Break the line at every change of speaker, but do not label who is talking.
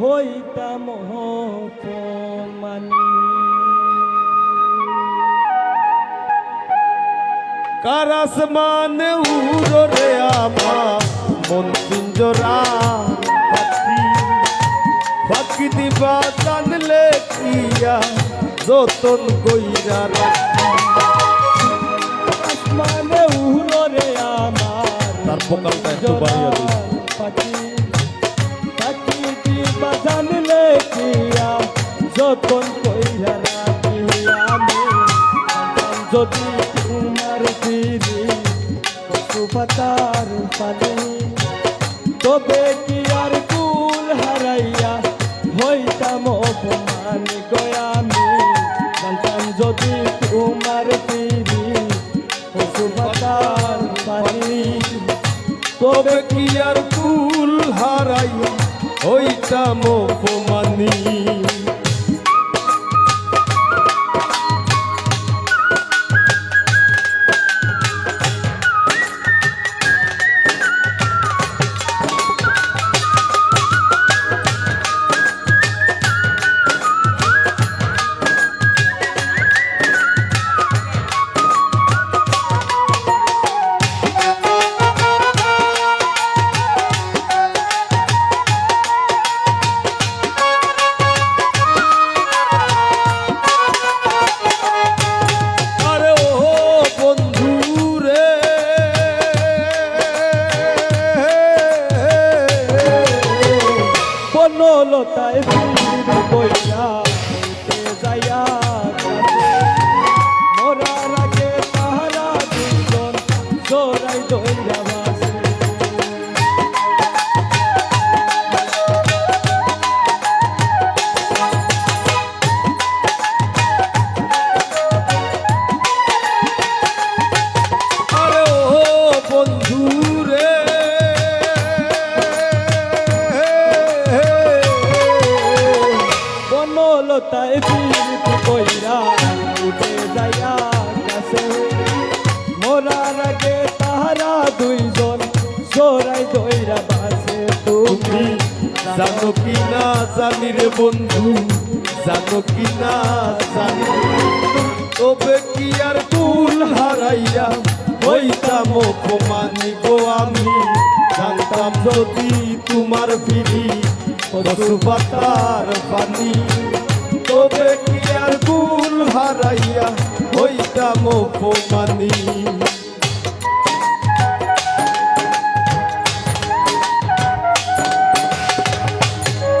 হইতাম মানি
কারাস মানে উড়রে আমার মন পিঞ্জরা পাখি। পাখি দিবা জানলে কিয়া যতন কইরা
আসমানে উড়রে আমার
তার ভোকালটা একটু বাড়িয়ে দিই।
যতন কইরা রাখি আমি যদি তোমার ফিরি, পশু পাতার পানি। তবে কি আর কুল হারাইয়া হইতাম অপমান গয়ামি? জানতাম যদি তোমার ফিরি, পশু পাতার পানি।
তবে কি আর কুল হারাইয়া হইতাম অপমানী?
ফির বইয়া হইতে যাইয়া কাছে মরার তাহারা দুজন জোরাই দইরা বনলতায় ফির বইরা উঠে যাইয়া কাছে মরার আগে তাহারা দুইজন জোড়াই দইরা বাসে তুমি।
জানো কি না জানি রে বন্ধু, জানো কি না জানি। তবে কি আর কুল হারাইয়া হইতাম অপমানি গো আমি। জানতাম যদি তোমার ফিরি পশু পাতার পানি। তবে কি আর ভুল হারাইয়া হইতাম অপমানি?